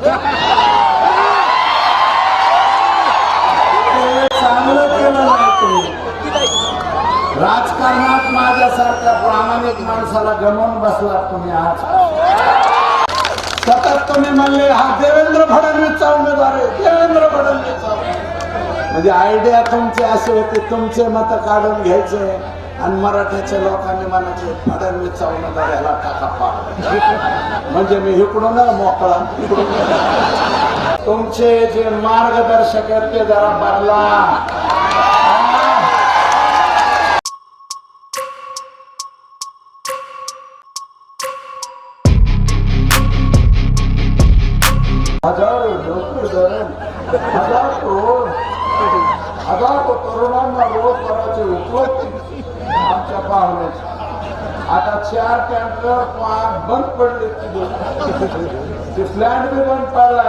ते चांगलं केलं नाही तुम्ही राजकारणात माझ्यासारख्या प्रामाणिक माणसाला गमवून बसला तुम्ही आज. सतत तुम्ही म्हणले हा देवेंद्र फडणवीसचा उमेदवार आहे देवेंद्र फडणवीसचा. म्हणजे आयडिया तुमचे असे होते तुमचे मत काढून घ्यायचे. आणि मराठ्याच्या लोकांनी म्हणायचे फडणवीसचा चौनदार याला टाका पाड म्हणजे मी इकडून मोकळा. इकडून तुमचे जे मार्गदर्शक आहेत ते जरा बदला. हजारो नोकरी धरण हजार करोड हजार तरुणांना रोजगाराची उपलब्धी आमच्या पाहुण्याची. आता चार टँकर बंद पडले ते प्लॅन्ट बी बंद पडला.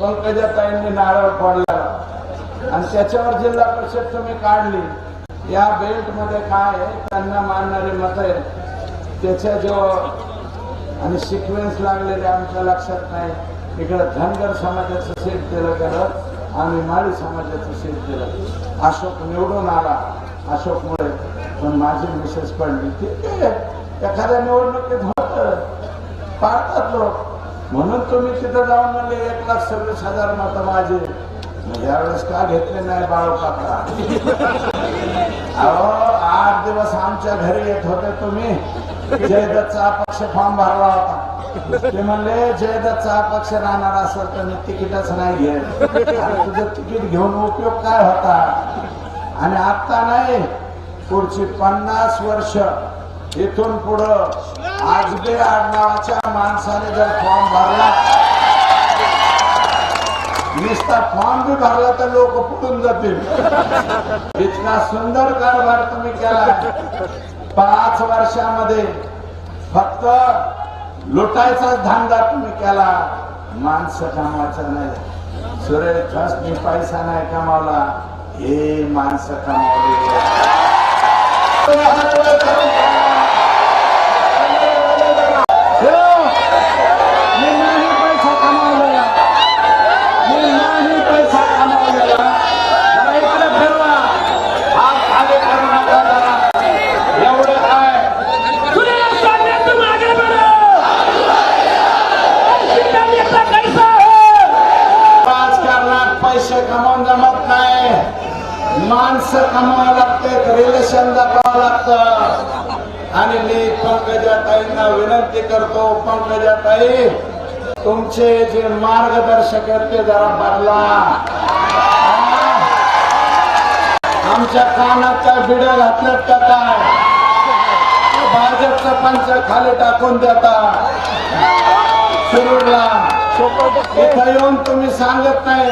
पंकजा ताईंनी नारळ पडला आणि त्याच्यावर जिल्हा परिषद तुम्ही काढली. या बेल्टमध्ये काय आहे त्यांना मानणारे मत आहे त्याच्या जो आणि सिक्वेन्स लागलेले आमच्या लक्षात नाही. इकडं धनगर समाजाचं सीट दिलं करत आम्ही माळी समाजाचं सीट दिलं अशोक निवडून आला. अशोकमुळे पण माझी मिसेस पडली ठीक आहे एखाद्या निवडणुकीत होत. पाळतात लोक. म्हणून तुम्ही तिथं जाऊन म्हणले एक लाख सव्वीस हजार मत माझे. मग यावेळेस का घेतले नाही बाळ काका? अहो आठ दिवस आमच्या घरी येत होते तुम्ही. जयदत्तचा अपक्ष फॉर्म भरला होता. ते म्हणले जयदत्तचा अपक्ष राहणार असेल तर मी तिकीटच नाही घेत. तुझं तिकीट घेऊन उपयोग काय होता? आणि आता नाही. पुढची पन्नास वर्ष इथून पुढं आजबे आडनावाच्या माणसाने जर फॉर्म भरला नुसता फॉर्म बी भरला तर लोक पुटून जातील. इतका सुंदर कारभार तुम्ही केला. पाच वर्षामध्ये फक्त लुटायचा धंदा तुम्ही केला. माणसं कामाचा नाही. सुरेश मी पैसा नाही कमावला. हे माणसं कमावले. मी विनंती करतो पंकजाताई तुमचे जे मार्गदर्शक आहेत ते जरा बदला. आमच्या कानाच्या बिड्या घातल्यात का काय? भाजपचं पंच खाली टाकून देता. शिरूरला इथं येऊन तुम्ही सांगत नाही.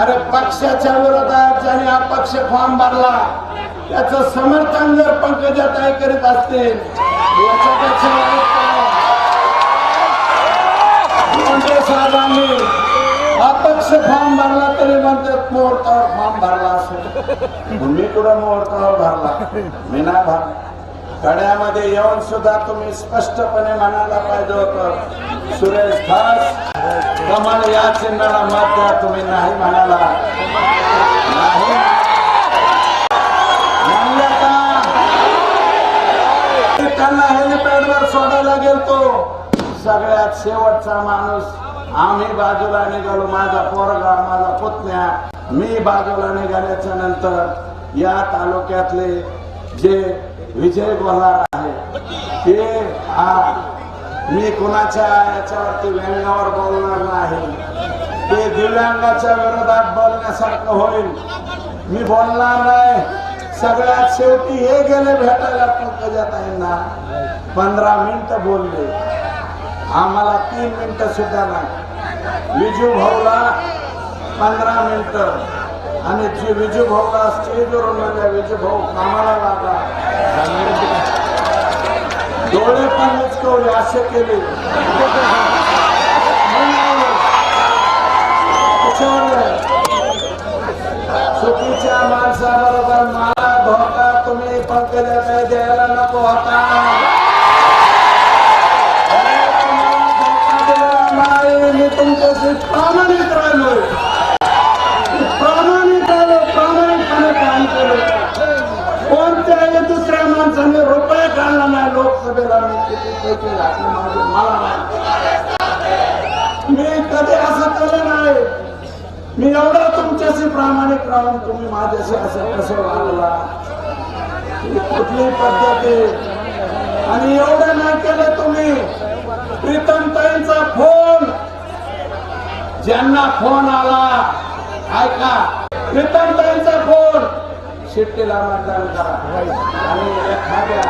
अरे पक्षाच्या विरोधात ज्याने अपक्ष फॉर्म भरला त्याचं समर्थन जर पंकजाताई करीत असतील याच्यापेक्षा अपक्ष फॉर्म भरला तरी म्हणतात मुहूर्तावर फॉर्म भरला असं मी कुठं मुहूर्तावर भरला? मी नाही भरला कड्यामध्ये येऊन सुद्धा तुम्ही स्पष्टपणे म्हणायला पाहिजे होत सुरेश खास कमल या चिन्हाला मत द्या तुम्ही नाही म्हणाला. नाही. का? त्यांना हेलिपॅडवर सोडायला गेलतो. सगळ्यात शेवटचा माणूस आम्ही बाजूला निघालो माझा पोरगा माझा पुतण्या. मी बाजूला निघाल्याच्या नंतर या तालुक्यातले जे विजय गोलार आहे ते हा मी कुणाच्या याच्यावरती व्यंगावर बोलणार नाही. ते दिव्यांगाच्या विरोधात बोलण्यासारखं होईल. मी बोलणार नाही. सगळ्यात शेवटी हे गेले भेटायला पंकजाताईंना. पंधरा मिनिट बोलले. आम्हाला तीन मिनिट सुद्धा नाही. विजू भाऊला पंधरा मिनिटं. आणि जे विजू भाऊला स्टेजवरून म्हणजे विजू भाऊ कामाला लागा. डोळे पण विचकवले असे केले. चुकीच्या माणसाबरोबर मला माणसाने रुपये काढला नाही लोकसभेला मी किती पैसे घातले माझे मला नाही. मी कधी असं केलं नाही. मी एवढं तुमच्याशी प्रामाणिक राहून तुम्ही माझ्याशी असं कसं वागला? कुठली पद्धती? आणि एवढं नाही केलं तुम्ही. प्रीतम ताईंचा फोन. ज्यांना फोन आला ऐका. प्रीतम ताईंचा फोन. शिट्टीला मतदान करा आणि एखाद्या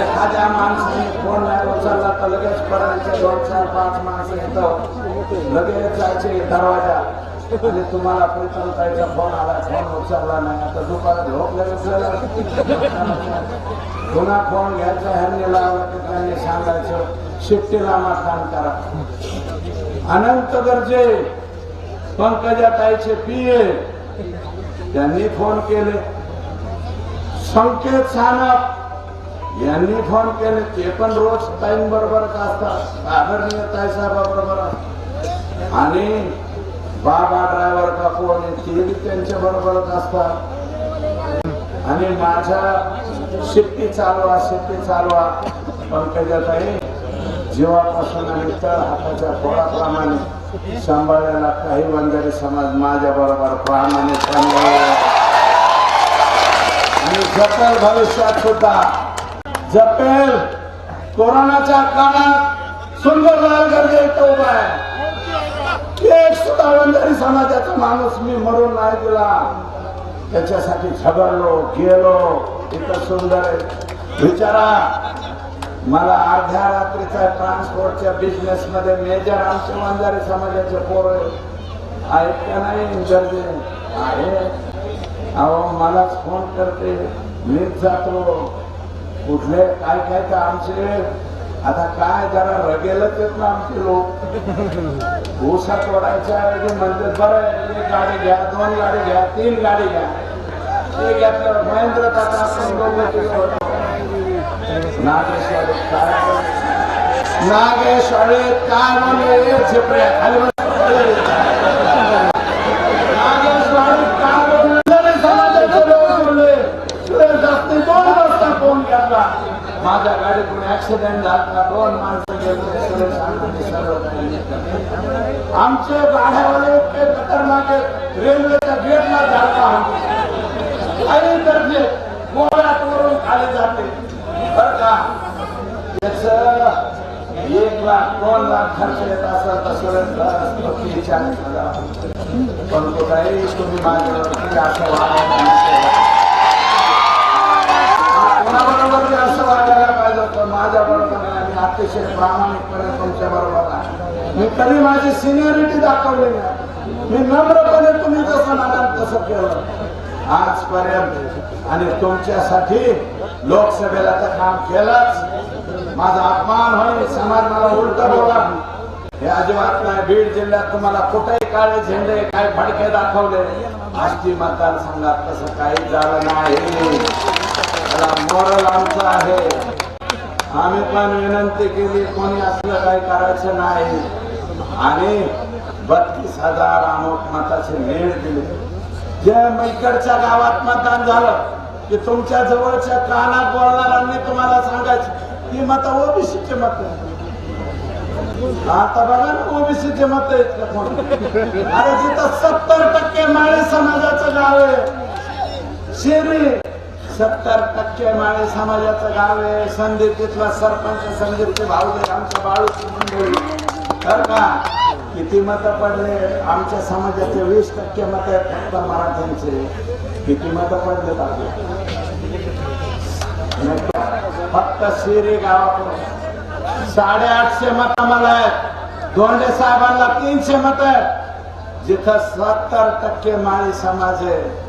एखाद्या माणसाने फोन नाही उचलला तर लगेच पडायचे दोन चार पाच माणसं येतं. लगेच जायचे दरवाजा. आणि तुम्हाला प्रीतमताईचा फोन आला फोन उचलला नाही. आता दुपारा झोपल्या उचलला. पुन्हा फोन घ्यायचा ह्यांनी लावला त्यांनी सांगायचं शिट्टीला मतदान करा. अनंत गरजे. पंकजाताईचे पिये त्यांनी फोन केले. संकेत सानप. यांनी फोन केले. ते पण रोज टाइम बरोबरच असतात. आदरणीय ताईसाहेबाबरोबर असतात. आणि बाबा ड्रायव्हर का फोन ते त्यांच्या बरोबरच असतात. आणि माझ्या शिफ्टी चालवा शिट्टी चालवा पंकजाताई जीवापासून आणि तळ हाताच्या पोळाप्रमाणे सांभाळायला काही वंजारी समाज माझ्या बरोबर प्रामाणिकपणे जपेल भविष्यात सुद्धा. जपेल. कोरोनाच्या काळात सुंदर गर्जे तो उभा आहे. एक सुद्धा वंजारी समाजाचा माणूस मी मरून नाही दिला. त्याच्यासाठी झगडलो गेलो. इथं सुंदर आहे. विचारा मला अर्ध्या रात्रीचा ट्रान्सपोर्टच्या बिझनेस मध्ये मेजर आमचे वंजारी समाजाचे पोर आहेत. का नाही? गरजे आहे. अहो मलाच फोन करते. मीच जातो. कुठले काय काय तर आमचे आता काय जरा रगेलच येत ना आमचे लोक. ऊसात तोडायच्या ऐवजी म्हणजे बरं एक गाडी घ्या दोन गाडी घ्या तीन गाडी घ्या. ते घेतलं महेंद्र टाटा आपण दोघं तिघं होतो. काय? नागेश्वरीत काय म्हणले झेपरे खाली फोन माझ्या गाडीतून ऍक्सिडेंट झाला. दोन माणसं गेले आमचे गाड्यावाले इतके खतरनाक रेल्वेच्या गेटला झाला आणि तर ते गोळ्यात वरून खाली जाते. बर का? त्याच एक लाख दोन लाख खर्च येत असेल तर सुरेश पण तो काही तुम्ही माझ्यावरती असं वागायला नसेल. कोणाबरोबर बी असं वागायला पाहिजे होतं माझ्या बरोबर नाही मी अतिशय प्रामाणिकपणे तुमच्या बरोबर आहे मी कधी माझी सिनियरिटी दाखवली नाही. मी नम्रपणे तुम्ही जसं म्हणाल तसं केलं. आजपर्यंत आणि तुमच्यासाठी लोकसभेला तर काम केलंच. माझा अपमान होईल समाज मला उलट बोला. हे अजिबात नाही बीड जिल्ह्यात तुम्हाला कुठेही काळे झेंडे काय फडके दाखवले. आष्टी मतदारसंघात तसं काही झालं नाही. त्याला मोरल आमचं आहे. आम्ही पण विनंती केली कोणी असलं काही करायचं नाही. आणि बत्तीस हजार अमुक मताचे मेळ दिले. जे मैकडच्या गावात मतदान झालं की तुमच्या जवळच्या कानात बोलणाऱ्यांनी तुम्हाला सांगायचं की मत ओबीसीचे मत आता बघा ना ओबीसीचे मत आहेत अरे तिथं सत्तर टक्के माळे समाजाचं गाव आहे शेरी सत्तर टक्के माळे समाजाचं गाव आहे. संदीप तिथला सरपंच संदीपचे भाऊजे आमच्या बाळूची मंडळी. तर का? किती मतं पडले? आमच्या समाजाचे वीस टक्के मत आहेत फक्त मराठ्यांचे. किती मतं पडले फक्त शिरी गावाकडून साडेआठशे मत मला आहेत. दोंडे साहेबांना तीनशे मत आहेत. जिथं सत्तर टक्के माळी समाज आहे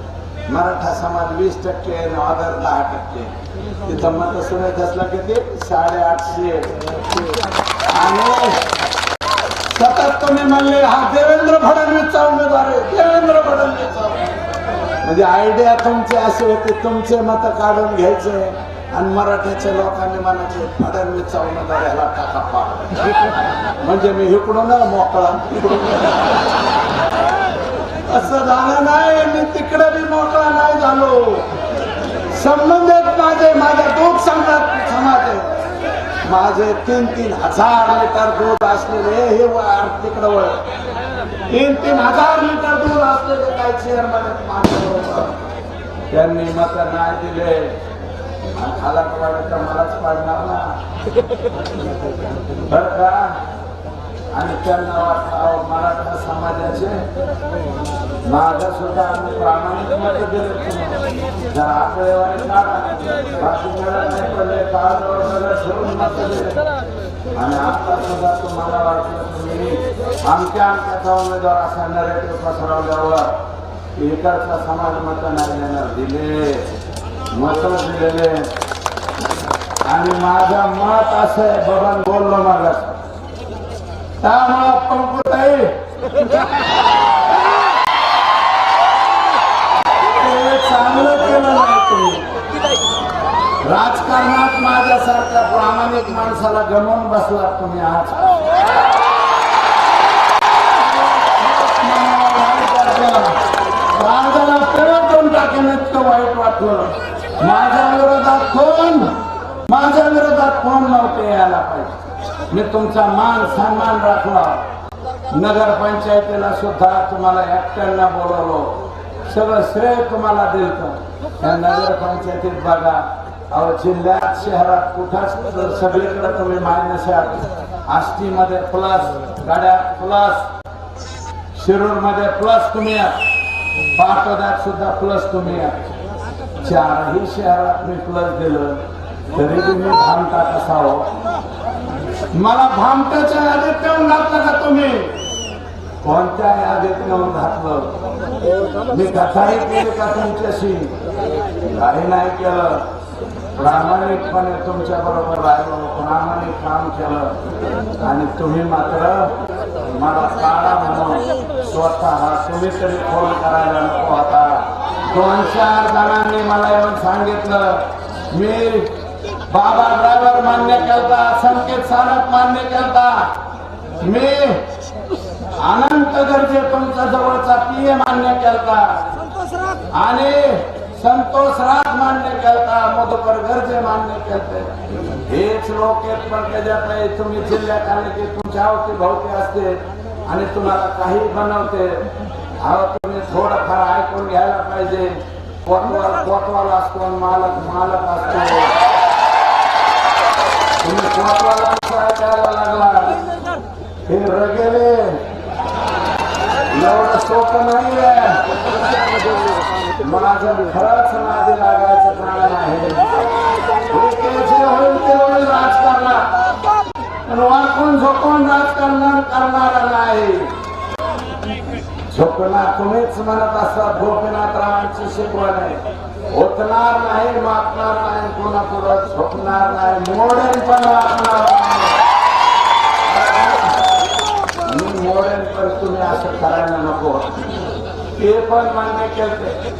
मराठा समाज वीस टक्के आणि ऑदर दहा टक्के. तिथं मत सुरेश असला किती साडेआठशे. आणि सतत तुम्ही म्हणले हा देवेंद्र फडणवीसचा उमेदवार आहे. देवेंद्र फडणवीसचा. म्हणजे आयडिया तुमची अशी होती तुमचे मत काढून घ्यायचे. आणि मराठ्याच्या लोकांनी म्हणायचे फडणवीसचा उमेदवार याला टाका पाड. म्हणजे मी इकडून मोकळा. इकडून असं झालं नाही मी तिकडे बी मोकळा नाही झालो. संबंध माझे माझे माझ्या दूध सांगतात समाज आहे. माझे तीन तीन हजार लिटर दूध असलेले हे वर तिकडं वळ तीन तीन हजार लिटर दूध असलेले काय चेअरमन आहेत त्यांनी मत नाही दिले. मला खाला मलाच पाडणार ना. बर का? आणि त्यांना वाटलं मराठा समाजाचे माझा सुद्धा आम्ही प्रामाणिक मत दिले. जर आकडेवारी काढा. बाकी मिळत नाही पडले काळावर सगळं ठेवून मत दिले आणि आता सुद्धा तुम्हाला वाटलं तुम्ही आमच्या आमच्याचा उमेदवार असा नरेटिव्ह पसरवल्यावर इकडचा समाज मत नाही देणार. दिले. मत दिलेले. आणि माझं मत असं आहे बघा बोललो मला त्यामुळं पंकुताई ते चांगलं केलं नाही राजकारणात माझ्यासारख्या प्रामाणिक माणसाला गमवून बसला तुम्ही आज. राजाला पेटून टाकेन इतकं वाईट वाटलं. माझ्या विरोधात कोण? माझ्या विरोधात कोण नव्हते यायला पाहिजे. मी तुमचा मान सन्मान राखला नगरपंचायतीला सुद्धा तुम्हाला एकट्यांना बोलवलो. सगळं श्रेय तुम्हाला दिलं या नगरपंचायतीत बघा. अहो जिल्ह्यात शहरात कुठंच सगळीकडे तुम्ही मायनस आहात आष्टीमध्ये प्लस गाड्यात प्लस शिरूरमध्ये प्लस तुम्ही पाटोद्यात सुद्धा प्लस तुम्ही चारही शहरात मी प्लस दिलं. तरी तुम्ही भामटा कसा हो मला भामटाच्या यादीत नेऊन घातलं का तुम्ही? कोणत्या यादीत नेऊन घातलं? मी कथाही केली का तुमच्याशी? काही नाही केलं. प्रामाणिकपणे तुमच्या बरोबर राहिलो प्रामाणिक काम केलं. आणि तुम्ही मात्र मला काढा म्हणून स्वतः तुम्ही तरी फोन करायला नको आता दोन चार जणांनी मला येऊन सांगितलं मी बाबा ड्रायव्हर मान्य करता संकेत सारक मान्य करता. मी अनंत गरजे तुमच्या जवळचा पीए मान्य करता. आणि संतोष राज मान्य करता मधुकर गरजे मान्य करते. हेच लोक आहेत पण त्याच्यात तुम्ही जिल्ह्यात आले की तुमच्या आवती भोवती असते आणि तुम्हाला काही बनवते. अहो तुम्ही थोडंफार ऐकून घ्यायला पाहिजे. कोतवाल कोतवाल असतो मालक मालक असतो. तुम्ही कोतवाला लागला हे रगेले एवढं सोपं आहे माझं खरंच नादी लागायचं कारण आहे होईल राजकारणात पण वाकून झोपून राजकारण करणारा नाही झोपणार तुम्हीच म्हणत असता गोपीनाथ रावांची शिकवण आहे. होतणार नाही मागणार नाही कोणा पुढं झोपणार नाही मोडेल पण वागणार नाही. मी मोडेल पण तुम्ही असं करायला नको. ते पण मान्य केलं